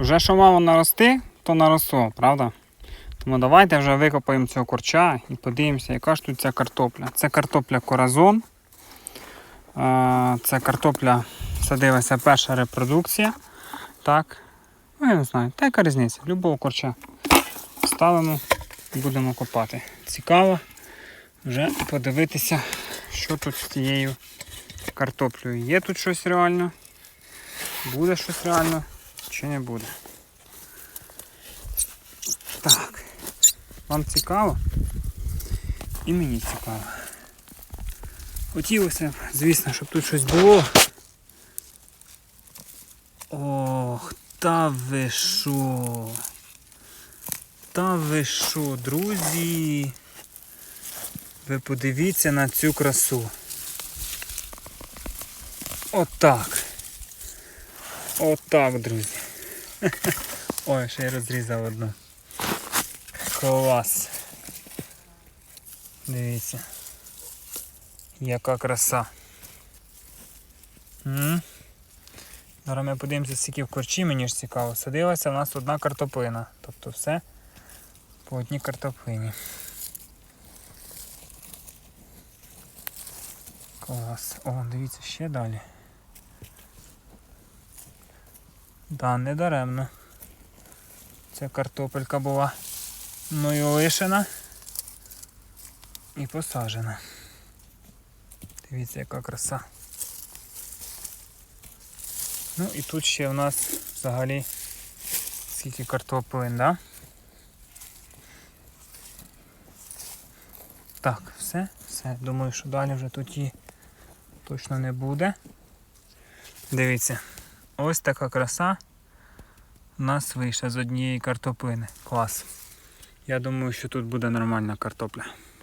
Вже що мало нарости, то наросло, правда? Тому давайте вже викопаємо цього корча і подивимося, яка ж тут ця картопля. Це картопля коразон. Е, Це картопля садилася перша репродукція. Так. Ну, я не знаю, та яка різниця? Любого корча ставимо і будемо копати. Цікаво вже подивитися, що тут з цією картоплею. Є тут щось реально? Буде щось реально чи не буде? Так. Вам цікаво? І мені цікаво. Хотілося б, звісно, щоб тут щось було. Ох, та ви що? Та ви що, друзі? Ви подивіться на цю красу. Отак. Отак, друзі. Ой, ще я розрізав одну. Клас. Дивіться. Яка краса. М? Зараз ми подивимося, скільки в корчі, мені ж цікаво. Садилася у нас одна картоплина. Тобто все по одній картоплині. Клас. О, дивіться, ще далі. Да, не даремно. Ця картопелька була мною лишена і посаджена. Дивіться, яка краса. Ну і тут ще в нас взагалі скільки картоплин, да? Так, все, все. Думаю, що далі вже тут її точно не буде. Дивіться, ось така краса у нас вийшла з однієї картоплини. Клас. Я думаю, що тут буде нормальна картопля.